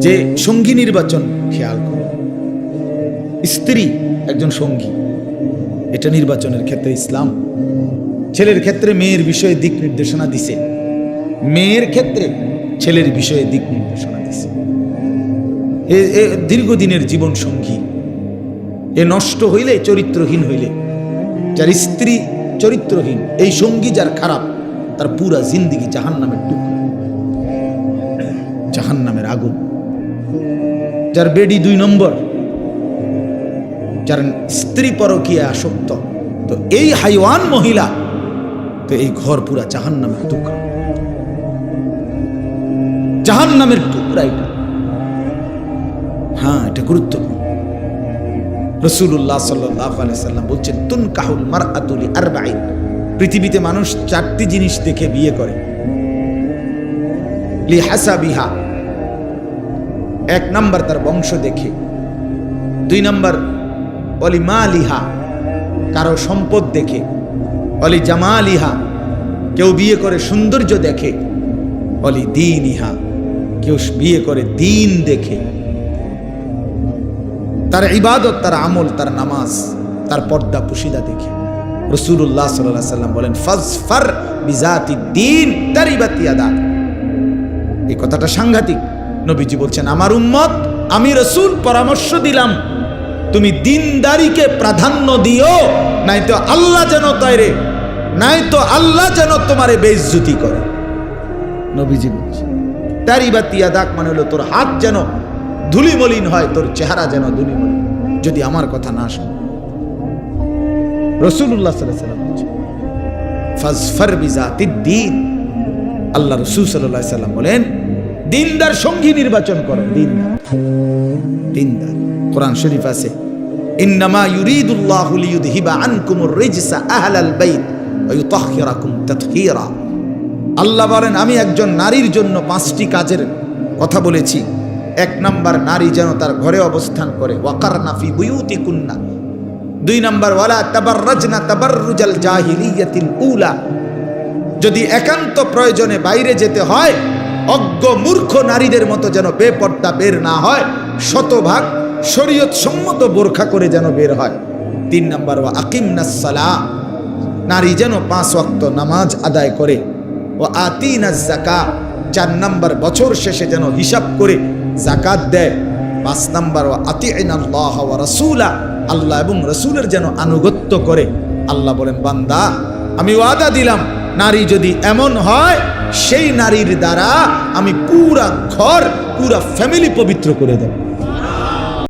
যে সঙ্গী নির্বাচন, খেয়াল করো। স্ত্রী একজন সঙ্গী, এটা নির্বাচনের ক্ষেত্রে ইসলাম। ছেলের ক্ষেত্রে মেয়ের বিষয়ে দিক নির্দেশনা দিছে। মেয়ের ক্ষেত্রে ছেলের বিষয়ে দিক নির্দেশনা দিছে। এ দীর্ঘদিনের জীবন সঙ্গী। এ নষ্ট হইলে চরিত্রহীন হইলে, যার স্ত্রী চরিত্রহীন, এই সঙ্গী যার খারাপ, তার পুরা জিন্দিগি জাহান নামের টুকরো। জাহান নামের আগুন। যার বেডি দুই নম্বর, যার স্ত্রী পরকীয়া আসক্ত। তো এই হাইওয়ান মহিলা, তো এই ঘর পুরা জাহান নামের টুকরা। জাহান নামের টুকরা এটা। হ্যাঁ এটা গুরুত্বপূর্ণ। রসুল্লাহ সাল্লাম বলছেন তুন কাহুল মার আতুলি আর পৃথিবীতে মানুষ চারটি জিনিস দেখে বিয়ে করে। লি হাসা বিহা এক নাম্বার তার বংশ দেখে। দুই নাম্বার, অলি মা লিহা কারও সম্পদ দেখে। অলি জামা লিহা কেউ বিয়ে করে সৌন্দর্য দেখে। অলি দিন ইহা কেউ বিয়ে করে দিন দেখে। তার ইবাদত, তার আমল, তার নামাজ, তার পর্দা, পুশিদা দেখে। রসুল্লাহ সাল্লাহ সাল্লাম বলেন, ফজফার বিজাতি দিন তার ইবাতিয়াদা এই কথাটা সাংঘাতিক। নবীজি বলছেন, আমার উম্মত, আমি রসুল পরামর্শ দিলাম। তুমি দিনদারিকে প্রাধান্য দিও নাই তো আল্লাহ যেন তৈরে নাই তো আল্লাহ যেন তোমারে বেইজ্জতি করে। নবীজি বলছে তারই বা তিয়াদাক মানে হলো তোর হাত যেন ধুলিমলিন হয়, তোর চেহারা যেন ধুলিমলিন যদি আমার কথা না শোন। রসুল্লাহ সাল্লাম বলছে আল্লাহ রসুল সাল্লাহ সাল্লাম বলেন দিনদার সঙ্গী নির্বাচন করো দিনদার। দিনদার। কোরআন শরীফ আছে। ইন্নামা ইউরিদুল্লাহু লিইউযহিবা আনকুমুর রিজসা আহলাল বাইত ওয়া ইউতাহহিরাকুম তাতহীরা। আল্লাহ বলেন, আমি একজন নারীর জন্য পাঁচটি কাজের কথা বলেছি। এক নাম্বার, নারী যেন তার ঘরে অবস্থান করে। ওয়াকার নাফি বুয়ুতি কুন্না দুই নাম্বার, ওয়ালা তাবাররাজনা তাবাররুজাল জাহিলিয়াতিল উলা। যদি একান্ত প্রয়োজনে বাইরে যেতে হয় অজ্ঞ মূর্খ নারীদের মতো যেন বেপর্দা বের না হয়, শতভাগ শরীয়ত সম্মত বোরখা করে যেন বের হয়। তিন নাম্বার ও আকিম নাসালা নারী যেন পাঁচ ওয়াক্ত নামাজ আদায় করে। ও আতিনা জাকা চার নাম্বার, বছর শেষে যেন হিসাব করে জাকাত দেয়। পাঁচ নাম্বার ও আতি রসুলা, আল্লাহ এবং রসুলের যেন আনুগত্য করে। আল্লাহ বলেন, বান্দা, আমি ওয়াদা দিলাম, নারী যদি এমন হয় সেই নারীর দ্বারা আমি পুরা ঘর পুরা ফ্যামিলি পবিত্র করে দেব।